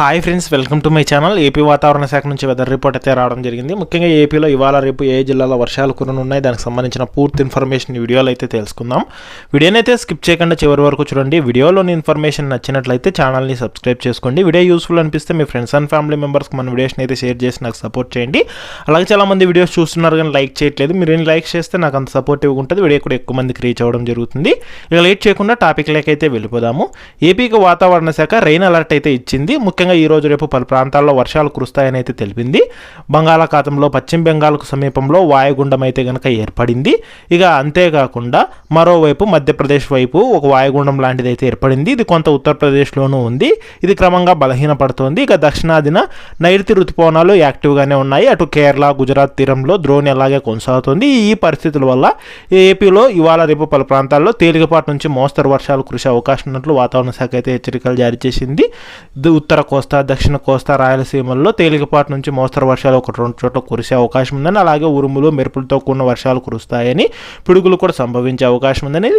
Hi friends welcome to my channel. AP వాతావరణ శాఖ నుంచి వెదర్ రిపోర్ట్ అయితే రావడం జరిగింది. ముఖ్యంగా ఏపీలో ఇవాళ రేపు ఏ జిల్లాలో వర్షాలు కురనున్నాయి దానికి సంబంధించిన పూర్తి ఇన్ఫర్మేషన్ వీడియోలో అయితే తెలుసుకుందాం. వీడియోని అయితే స్కిప్ చేయకుండా చివరి వరకు చూడండి. వీడియోలోని ఇన్ఫర్మేషన్ నచ్చినట్లయితే ఛానల్ని సబ్స్క్రైబ్ చేసుకోండి. వీడియో యూస్ఫుల్ అనిపిస్తే మీ ఫ్రెండ్స్ అండ్ ఫ్యామిలీ మెంబర్స్కి మన వీడియోస్ని అయితే షేర్ చేసి నాకు సపోర్ట్ చేయండి. అలాగే చాలామంది వీడియోస్ చూస్తున్నారు కానీ లైక్ చేయట్లేదు. మీరు ఏం లైక్ చేస్తే నాకు అంత సపోర్టివ్గా ఉంటుంది వీడియో కూడా ఎక్కువ మందికి రీచ్ అవ్వడం జరుగుతుంది. ఇక లేట్ చేయకుండా టాపిక్ లేకైతే వెళ్ళిపోదాము. ఏపీకి వాతావరణ శాఖ రెయిన్ అలర్ట్ అయితే ఇచ్చింది. ముఖ్యంగా ఈ రోజు రేపు పలు ప్రాంతాల్లో వర్షాలు కురుస్తాయని అయితే తెలిపింది. బంగాళాఖాతంలో పశ్చిమ బెంగాల్కు సమీపంలో వాయుగుండం అయితే కనుక ఏర్పడింది. ఇక అంతేకాకుండా మరోవైపు మధ్యప్రదేశ్ వైపు ఒక వాయుగుండం లాంటిది అయితే ఏర్పడింది. ఇది కొంత ఉత్తరప్రదేశ్లోనూ ఉంది. ఇది క్రమంగా బలహీనపడుతోంది. ఇక దక్షిణాదిన నైరుతి ఋతుపవనాలు యాక్టివ్గానే ఉన్నాయి. అటు కేరళ గుజరాత్ తీరంలో ద్రోణి అలాగే కొనసాగుతుంది. ఈ పరిస్థితుల వల్ల ఏపీలో ఇవాళ రేపు పలు ప్రాంతాల్లో తేలికపాటి నుంచి మోస్తరు వర్షాలు కురిసే అవకాశం ఉన్నట్లు వాతావరణ శాఖ అయితే హెచ్చరికలు జారీ చేసింది. ఉత్తర కోస్తా కోస్తా దక్షిణ కోస్తా రాయలసీమల్లో తేలికపాటి నుంచి మోస్తరు వర్షాలు ఒక రెండు చోట్ల కురిసే అవకాశం ఉందని అలాగే ఉరుములు మెరుపులతో కూడిన వర్షాలు కురుస్తాయని పిడుగులు కూడా సంభవించే అవకాశం ఉందని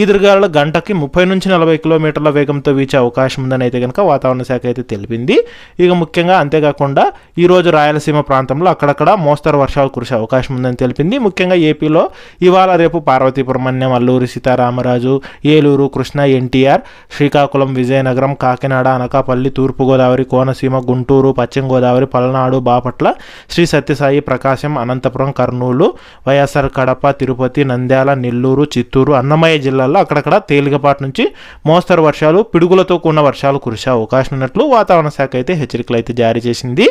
ఈదురుగాలు గంటకి ముప్పై నుంచి నలభై కిలోమీటర్ల వేగంతో వీచే అవకాశం ఉందని అయితే కనుక వాతావరణ శాఖ అయితే తెలిపింది. ఇక ముఖ్యంగా అంతేకాకుండా ఈరోజు రాయలసీమ ప్రాంతంలో అక్కడక్కడ మోస్తరు వర్షాలు కురిసే అవకాశం ఉందని తెలిపింది. ముఖ్యంగా ఏపీలో ఇవాళ రేపు పార్వతీపురమణ్యం అల్లూరి సీతారామరాజు ఏలూరు కృష్ణ ఎన్టీఆర్ శ్రీకాకుళం విజయనగరం కాకినాడ అనకాపల్లి తూర్పుగోదావరి గోదావరి కోనసీమ గుంటూరు పశ్చిమ గోదావరి పల్నాడు బాపట్ల శ్రీ సత్యసాయి ప్రకాశం అనంతపురం కర్నూలు వైఎస్ఆర్ కడప తిరుపతి నంద్యాల నెల్లూరు చిత్తూరు అన్నమయ్య జిల్లాల్లో అక్కడక్కడ తేలికపాటి నుంచి మోస్తరు వర్షాలు పిడుగులతో కూడిన వర్షాలు కురిసే అవకాశం ఉన్నట్లు వాతావరణ శాఖ అయితే హెచ్చరికలు అయితే జారీ చేసింది.